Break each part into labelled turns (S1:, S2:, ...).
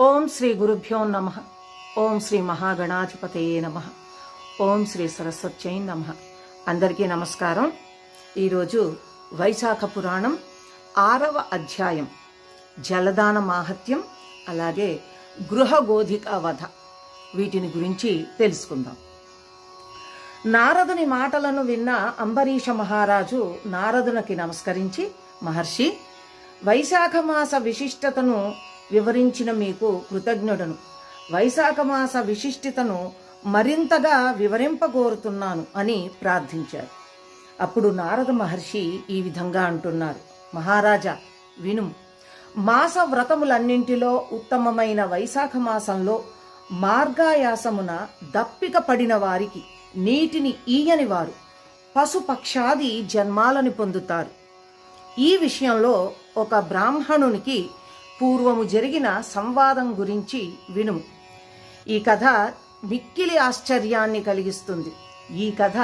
S1: ఓం శ్రీ గురుభ్యో నమ. ఓం శ్రీ మహాగణాధిపతయే నమ. ఓం శ్రీ సరస్వత్యై నమ. అందరికీ నమస్కారం. ఈరోజు వైశాఖ పురాణం ఆరవ అధ్యాయం. జలదాన మాహత్యం అలాగే గృహగోధిక వధ. వీటిని గురించి తెలుసుకుందాం. నారదుని మాటలను విన్న అంబరీష మహారాజు నారదునికి నమస్కరించి మహర్షి వైశాఖ మాస విశిష్టతను వివరించిన మీకు కృతజ్ఞుడను. వైశాఖ మాస విశిష్టతను మరింతగా వివరింపగోరుతున్నాను అని ప్రార్థించారు. అప్పుడు నారద మహర్షి ఈ విధంగా అంటున్నారు. మహారాజా విను. మాస వ్రతములన్నింటిలో ఉత్తమమైన వైశాఖ మాసంలో మార్గాయాసమున దప్పిక పడిన వారికి నీటిని ఈయని వారు పశుపక్షాది జన్మాలను పొందుతారు. ఈ విషయంలో ఒక బ్రాహ్మణునికి పూర్వము జరిగిన సంవాదం గురించి వినుము. ఈ కథ మిక్కిలి ఆశ్చర్యాన్ని కలిగిస్తుంది. ఈ కథ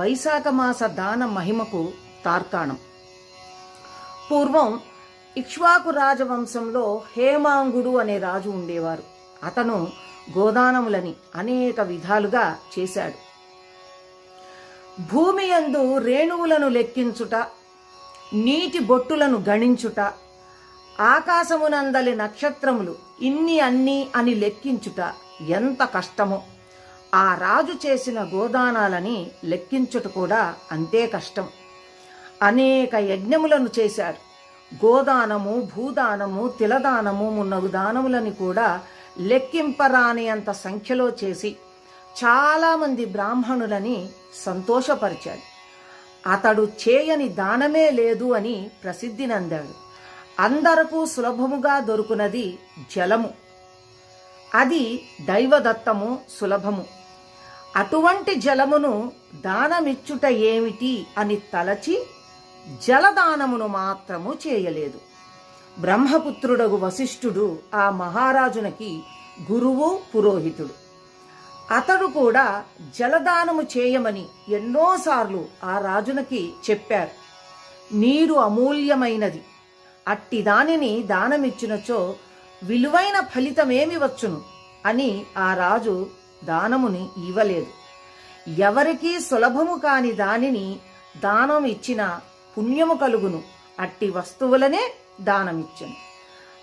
S1: వైశాఖ మాస దాన మహిమకు తార్కాణం. పూర్వం ఇక్ష్వాకు రాజవంశంలో హేమాంగుడు అనే రాజు ఉండేవారు. అతను గోదానములని అనేక విధాలుగా చేశాడు. భూమి యందు రేణువులను లెక్కించుట నీటి బొట్టులను గణించుట ఆకాశమునందలి నక్షత్రములు ఇన్ని అన్ని అని లెక్కించుట ఎంత కష్టమో. ఆ రాజు చేసిన గోదానాలని లెక్కించుట కూడా అంతే కష్టం. అనేక యజ్ఞములను చేశారు గోదానము భూదానము తిలదానము మున్నగు దానములని కూడా లెక్కింపరాని అంత సంఖ్యలో చేసి చాలామంది బ్రాహ్మణులని సంతోషపరిచాడు. అతడు చేయని దానమే లేదు అని ప్రసిద్ధినందాడు అందరకు సులభముగా దొరుకునది జలము. అది దైవదత్తము సులభము. అటువంటి జలమును దానమిచ్చుట ఏమిటి అని తలచి జలదానమును మాత్రము చేయలేదు. బ్రహ్మపుత్రుడగు వశిష్ఠుడు ఆ మహారాజునకి గురువు పురోహితుడు. అతడు కూడా జలదానము చేయమని ఎన్నోసార్లు ఆ రాజునకి చెప్పారు. నీరు అమూల్యమైనది. అట్టి దానిని దానమిచ్చినచో విలువైన ఫలితమేమి వచ్చును? అని ఆ రాజు దానముని ఇవ్వలేదు ఎవరికీ సులభము కాని దానిని దానం ఇచ్చిన పుణ్యము కలుగును. అట్టి వస్తువులనే దానమిచ్చను.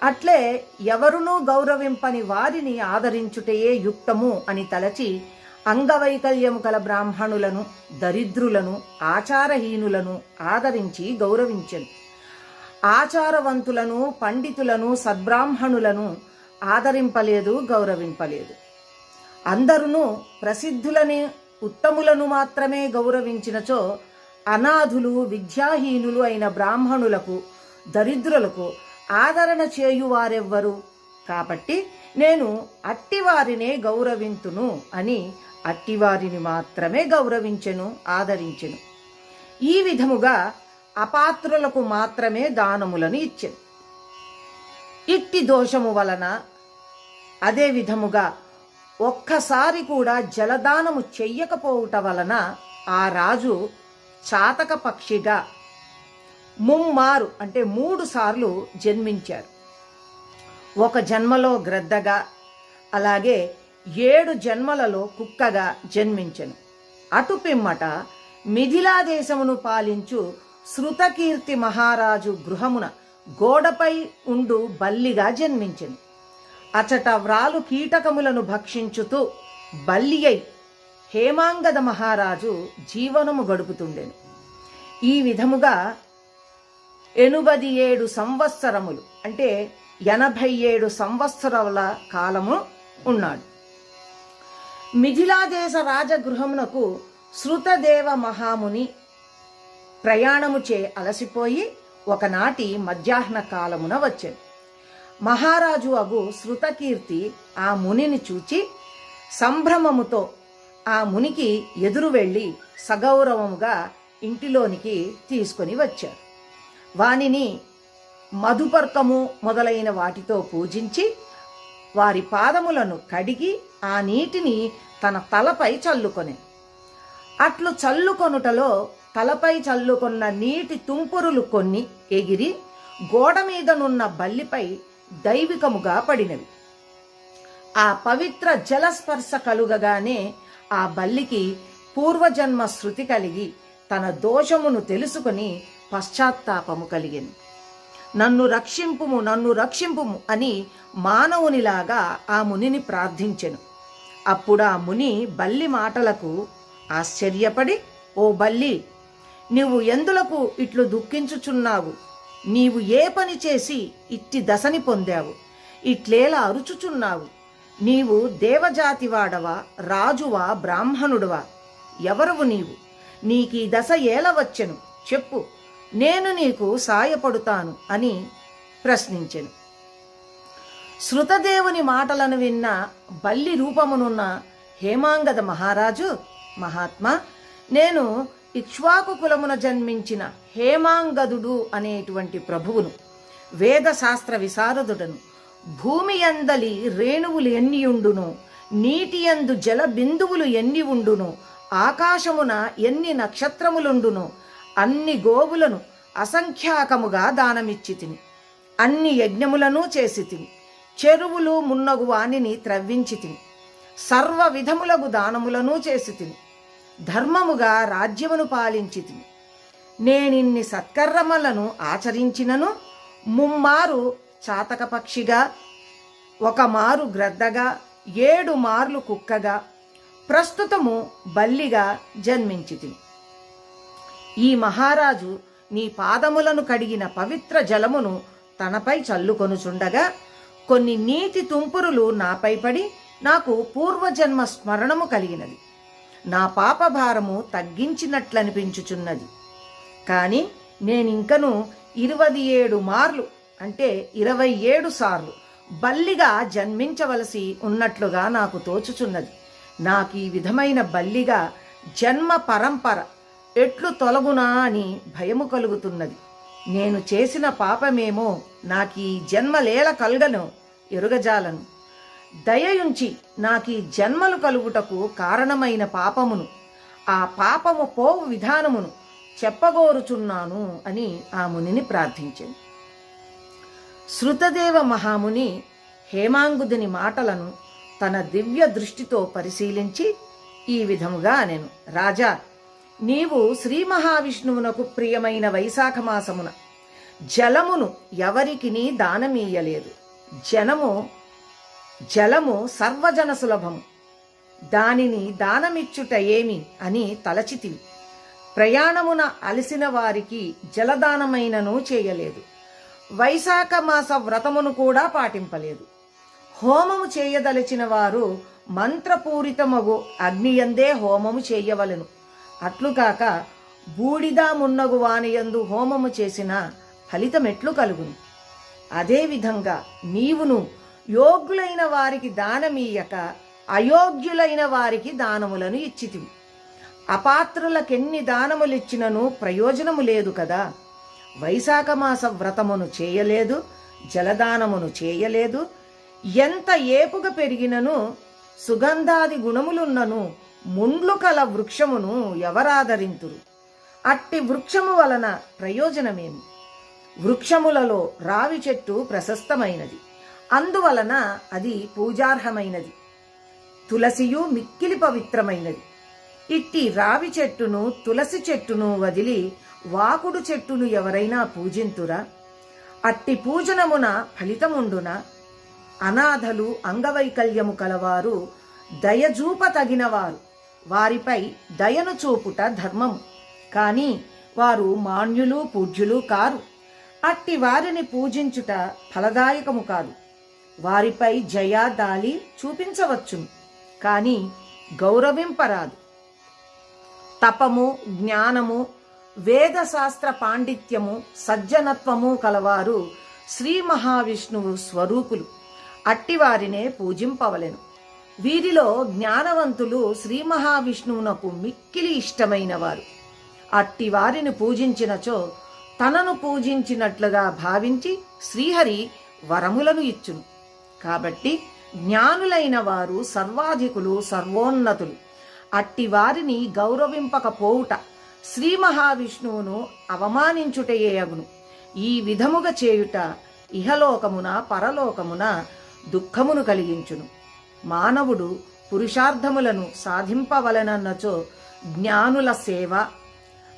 S1: అట్లే ఎవరునూ గౌరవింపని వారిని ఆదరించుటయే యుక్తము అని తలచి అంగవైకల్యము కల బ్రాహ్మణులను దరిద్రులను ఆచారహీనులను ఆదరించి గౌరవించను. ఆచారవంతులను పండితులను సద్బ్రాహ్మణులను ఆదరింపలేదు గౌరవింపలేదు. అందరును ప్రసిద్ధులని ఉత్తములను మాత్రమే గౌరవించినచో అనాథులు విద్యాహీనులు అయిన బ్రాహ్మణులకు దరిద్రులకు ఆదరణ చేయువారెవ్వరు? కాబట్టి నేను అట్టివారినే గౌరవింతును అని అట్టివారిని మాత్రమే గౌరవించెను ఆదరించెను. ఈ విధముగా అపాత్రులకు మాత్రమే దానములను ఇచ్చెను. ఇట్టి దోషము వలన అదే విధముగా ఒక్కసారి కూడా జలదానము చెయ్యకపోవుట వలన ఆ రాజు చాతక పక్షిగా ముమ్మారు అంటే మూడు సార్లు జన్మించారు. ఒక జన్మలో గ్రద్దగా అలాగే ఏడు జన్మలలో కుక్కగా జన్మించను. అటు పిమ్మట మిథిలా దేశమును పాలించు శృతకీర్తి మహారాజు గృహమున గోడపై ఉండు బల్లిగా జన్మించింది అచట వ్రాలు కీటకములను భక్షించుతూ బల్లి అయి హేమాంగద మహారాజు జీవనము గడుపుతుండెను. ఈ విధముగా ఎనుబది ఏడు సంవత్సరములు అంటే ఎనభై ఏడు సంవత్సరముల కాలము ఉన్నాడు. మిథిలాదేశ రాజగృహమునకు శృతదేవ మహాముని ప్రయాణము చే అలసిపోయి ఒకనాటి మధ్యాహ్న కాలమున వచ్చాడు మహారాజు అగు శృతకీర్తి ఆ మునిని చూచి సంభ్రమముతో ఆ మునికి ఎదురు వెళ్ళి సగౌరవముగా ఇంటిలోనికి తీసుకొని వచ్చారు. వానిని మధుపర్కము మొదలైన వాటితో పూజించి వారి పాదములను కడిగి ఆ నీటిని తన తలపై చల్లుకొని అట్లు చల్లుకొనుటలో తలపై చల్లుకొన్న నీటి తుంపురులు కొన్ని ఎగిరి గోడ మీదనున్న బల్లిపై దైవికముగా పడినవి. ఆ పవిత్ర జలస్పర్శ కలుగగానే ఆ బల్లికి పూర్వజన్మ శృతి కలిగి తన దోషమును తెలుసుకుని పశ్చాత్తాపము కలిగింది. నన్ను రక్షింపుము నన్ను రక్షింపుము అని మానవునిలాగా ఆ మునిని ప్రార్థించెను. అప్పుడు ఆ ముని బల్లి మాటలకు ఆశ్చర్యపడి ఓ బల్లి నీవు ఎందులకు ఇట్లు దుఃఖించుచున్నావు? నీవు ఏ పని చేసి ఇట్టి దశని పొందావు? ఇట్లేలా అరుచుచున్నావు? నీవు దేవజాతివాడవా రాజువా బ్రాహ్మణుడువా? ఎవరువు నీవు? నీకీ దశ ఏల వచ్చెను చెప్పు నేను నీకు సాయపడుతాను అని ప్రశ్నించెను. శృతదేవుని మాటలను విన్న బల్లి రూపమునున్న హేమాంగద మహారాజు మహాత్మా నేను ఇక్ష్వాకు కులమున జన్మించిన హేమాంగదుడు అనేటువంటి ప్రభువును వేదశాస్త్ర విశారదుడను భూమి అందలి రేణువులు ఎన్ని ఉండును నీటి యందు జల బిందువులు ఎన్ని ఉండును ఆకాశమున ఎన్ని నక్షత్రములుండును అన్ని గోవులను అసంఖ్యాకముగా దానమిచ్చి తిని అన్ని యజ్ఞములను చేసి తిని చెరువులు మున్నగు వానిని త్రవ్వించి తిని సర్వ విధములగు దానములను చేసి తిని ధర్మముగా రాజ్యమును పాలించి నేనిన్ని సత్కర్మలను ఆచరించినను ముమ్మారు చాతకపక్షిగా ఒకమారు గ్రద్దగా ఏడు మార్లు కుక్కగా ప్రస్తుతము బల్లిగా జన్మించి ఈ మహారాజు నీ పాదములను కడిగిన పవిత్ర జలమును తనపై చల్లుకొనుచుండగా కొన్ని నీతి తుంపురులు నాపై పడి నాకు పూర్వజన్మ స్మరణము కలిగినది. నా పాపభారము తగ్గించినట్లనిపించుచున్నది. కానీ నేనింకను ఇరవై ఏడు మార్లు అంటే ఇరవై ఏడు సార్లు బల్లిగా జన్మించవలసి ఉన్నట్లుగా నాకు తోచుచున్నది. నాకు ఈ విధమైన బల్లిగా జన్మ పరంపర ఎట్లు తొలగునా అని భయము కలుగుతున్నది. నేను చేసిన పాపమేమో నాకు ఈ జన్మలేల కలగను ఎరుగజాలను. దయయుంచి నాకు ఈ జన్మలు కలుగుటకు కారణమైన పాపమును ఆ పాపము పోవు విధానమును చెప్పగోరుచున్నాను అని ఆ మునిని ప్రార్థించింది శృతదేవ మహాముని హేమాంగుదిని మాటలను తన దివ్య దృష్టితో పరిశీలించి ఈ విధముగా అనెను. రాజా నీవు శ్రీ మహావిష్ణువునకు ప్రియమైన వైశాఖ మాసమున జలమును ఎవరికిని దానమీయలేదు. జనము జలము సర్వజన సులభము. దానిని దానమిచ్చుట ఏమి అని తలచితివి ప్రయాణమున అలసిన వారికి జలదానమైనను చేయలేదు. వైశాఖ మాస వ్రతమును కూడా పాటింపలేదు. హోమము చేయదలిచిన వారు మంత్రపూరితమగు అగ్నియందే హోమము చేయవలెను. అట్లుకాక బూడిద మున్నగు వానియందు హోమము చేసిన ఫలితమెట్లు కలుగును. అదేవిధంగా నీవును యోగ్యులైన వారికి దానమీయక అయోగ్యులైన వారికి దానములను ఇచ్చితివి. అపాత్రులకెన్ని దానములిచ్చినను ప్రయోజనము లేదు కదా. వైశాఖ మాస వ్రతమును చేయలేదు జలదానమును చేయలేదు. ఎంత ఏపుగా పెరిగినను సుగంధాది గుణములున్నను ముండ్లు కల వృక్షమును ఎవరాదరింతురు? అట్టి వృక్షము వలన ప్రయోజనమేమి? వృక్షములలో రావి చెట్టు ప్రశస్తమైనది. అందువలన అది పూజార్హమైనది. తులసియు మిక్కిలి పవిత్రమైనది. ఇట్టి రావి చెట్టును తులసి చెట్టును వదిలి వాకుడు చెట్టును ఎవరైనా పూజింతురా? అట్టి పూజనమున ఫలితముండున? అనాథలు అంగవైకల్యము కలవారు దయజూప తగినవారు. వారిపై దయను చూపుట ధర్మము. కాని వారు మాన్యులు పూజ్యులు కారు. అట్టి వారిని పూజించుట ఫలదాయకము కాదు. వారిపై జయాదాలి చూపించవచ్చు చూపించవచ్చును కానీ గౌరవింపరాదు. తపము జ్ఞానము వేదశాస్త్ర పాండిత్యము సజ్జనత్వము కలవారు శ్రీ మహావిష్ణువు స్వరూపులు. అట్టివారినే పూజింపవలెను. వీరిలో జ్ఞానవంతులు శ్రీ మహావిష్ణువునకు మిక్కిలి ఇష్టమైన వారు అట్టి వారిని పూజించినచో తనను పూజించినట్లుగా భావించి శ్రీహరి వరములను ఇచ్చును. కాబట్టి జ్ఞానులైన వారు సర్వాధికులు సర్వోన్నతులు. అట్టి వారిని గౌరవింపకపోవుట శ్రీ మహావిష్ణువును అవమానించుటయే అగును. ఈ విధముగా చేయుట ఇహలోకమున పరలోకమున దుఃఖమును కలిగించును. మానవుడు పురుషార్థములను సాధింపవలనన్నచో జ్ఞానుల సేవ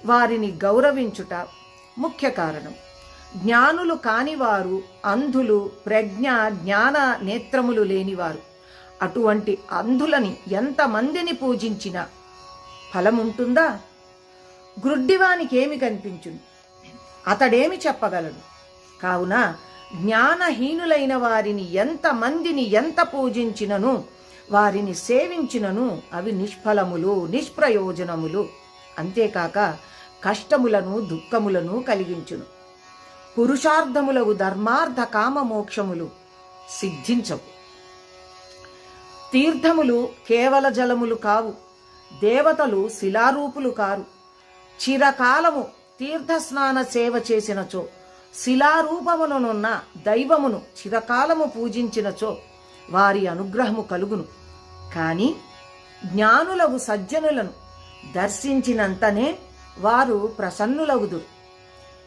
S1: వారిని గౌరవించుట ముఖ్య కారణం. జ్ఞానులు కానివారు అంధులు ప్రజ్ఞ జ్ఞాన నేత్రములు లేనివారు. అటువంటి అంధులని ఎంతమందిని పూజించినా ఫలముంటుందా? గ్రుడ్డివానికి ఏమి కనిపించును? అతడేమి చెప్పగలడు? కావున జ్ఞానహీనులైన వారిని ఎంతమందిని ఎంత పూజించినను వారిని సేవించినను అవి నిష్ఫలములు నిష్ప్రయోజనములు. అంతేకాక కష్టములను దుఃఖములను కలిగించును. పురుషార్థములగు ధర్మార్థ కామ మోక్షములు సిద్ధించవు. తీర్థములు కేవల జలములు కావు దేవతలు శిలారూపులు కారు. చిరకాలము తీర్థస్నాన సేవ చేసినచో శిలారూపములనున్న దైవమును చిరకాలము పూజించినచో వారి అనుగ్రహము కలుగును. కాని జ్ఞానులగు సజ్జనులను దర్శించినంతనే వారు ప్రసన్నులగుదురు.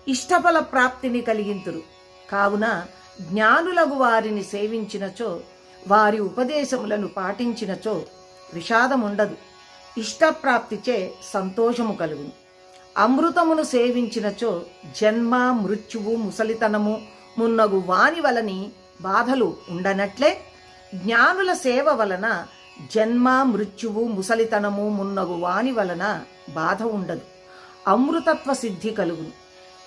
S1: ఇష్టఫల ప్రాప్తిని కలిగింతురు. కావున జ్ఞానులగు వారిని సేవించినచో వారి ఉపదేశములను పాటించినచో విషాదముండదు. ఇష్టప్రాప్తిచే సంతోషము కలుగును. అమృతమును సేవించినచో జన్మ మృత్యువు ముసలితనము మున్నగు వాని వలని బాధలు ఉండనట్లే జ్ఞానుల సేవ వలన జన్మ మృత్యువు ముసలితనము మున్నగు వాని వలన బాధ ఉండదు. అమృతత్వ సిద్ధి కలుగును.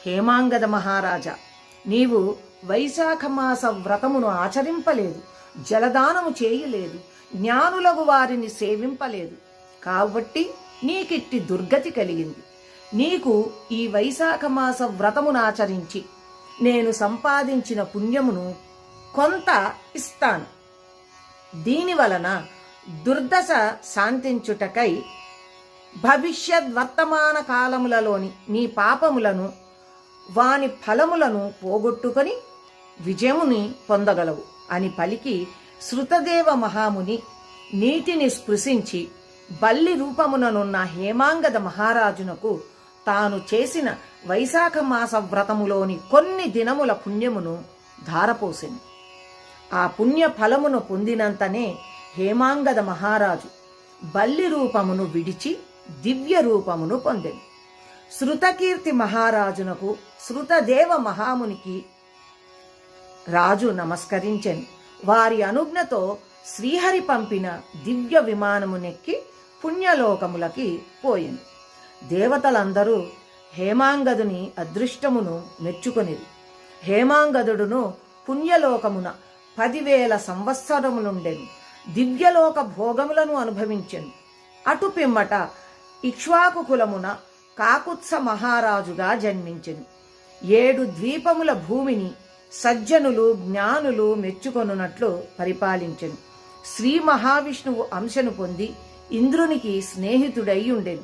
S1: హేమాంగద మహారాజా నీవు వైశాఖ మాస వ్రతమును ఆచరింపలేదు జలదానము చేయలేదు జ్ఞానులకు వారిని సేవింపలేదు. కాబట్టి నీకిట్టి దుర్గతి కలిగింది. నీకు ఈ వైశాఖ మాస వ్రతమును ఆచరించి నేను సంపాదించిన పుణ్యమును కొంత ఇస్తాను. దీనివలన దుర్దశ శాంతించుటకై భవిష్యత్ వర్తమాన కాలములలోని నీ పాపములను వాని ఫలములను పోగొట్టుకొని విజయముని పొందగలవు. అని పలికి శృతదేవ మహాముని నీటిని స్పృశించి బల్లి రూపముననున్న హేమాంగద మహారాజునకు తాను చేసిన వైశాఖ మాస వ్రతములోని కొన్ని దినముల పుణ్యమును ధారపోసింది ఆ పుణ్య ఫలమును పొందినంతనే హేమాంగద మహారాజు బల్లి రూపమును విడిచి దివ్య రూపమును పొందింది శృతకీర్తి మహారాజునకు శృతదేవ మహామునికి రాజు నమస్కరించెను. వారి అనుజ్ఞతో శ్రీహరి పంపిన దివ్య విమానమునెక్కి పుణ్యలోకములకి పోయింది దేవతలందరూ హేమాంగదుని అదృష్టమును మెచ్చుకొనిది హేమాంగదుడును పుణ్యలోకమున పదివేల సంవత్సరములుండెను. దివ్యలోక భోగములను అనుభవించెను. అటు పిమ్మట ఇక్ష్వాకు కులమున కాకుత్స మహారాజుగా జన్మించెను. ఏడు ద్వీపముల భూమిని సజ్జనులు జ్ఞానులు మెచ్చుకొనున్నట్లు పరిపాలించెను. శ్రీ మహావిష్ణువు అంశను పొంది ఇంద్రునికి స్నేహితుడై ఉండెను.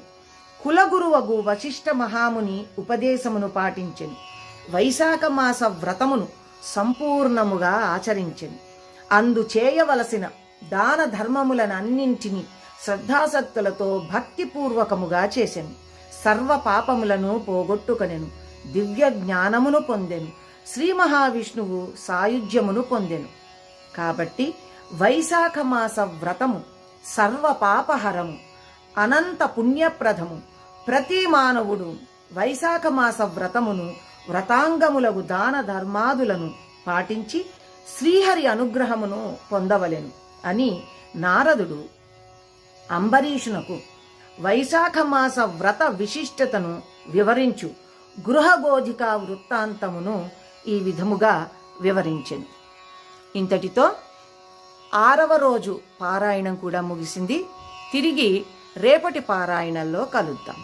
S1: కులగురువగు వశిష్ఠ మహాముని ఉపదేశమును పాటించెను. వైశాఖ మాస వ్రతమును సంపూర్ణముగా ఆచరించెను. అందు చేయవలసిన దాన ధర్మములనన్నింటినీ శ్రద్ధాసక్తులతో భక్తిపూర్వకముగా చేశాను సర్వ పాపములను పోగొట్టుకొనెను. దివ్య జ్ఞానమును పొందెను. శ్రీ మహావిష్ణువు సాయుధ్యమును పొందెను. కాబట్టి వైశాఖ మాస వ్రతము సర్వ పాపహరము అనంత పుణ్యప్రదము. ప్రతి మానవుడు వైశాఖ మాస వ్రతమును వ్రతాంగములకు దాన ధర్మాదులను పాటించి శ్రీహరి అనుగ్రహమును పొందవలెను అని నారదుడు అంబరీషునకు వైశాఖ మాస వ్రత విశిష్టతను వివరించు. గృహగోధిక వృత్తాంతమును ఈ విధముగా వివరించింది ఇంతటితో ఆరవ రోజు పారాయణం కూడా ముగిసింది. తిరిగి రేపటి పారాయణంలో కలుద్దాం.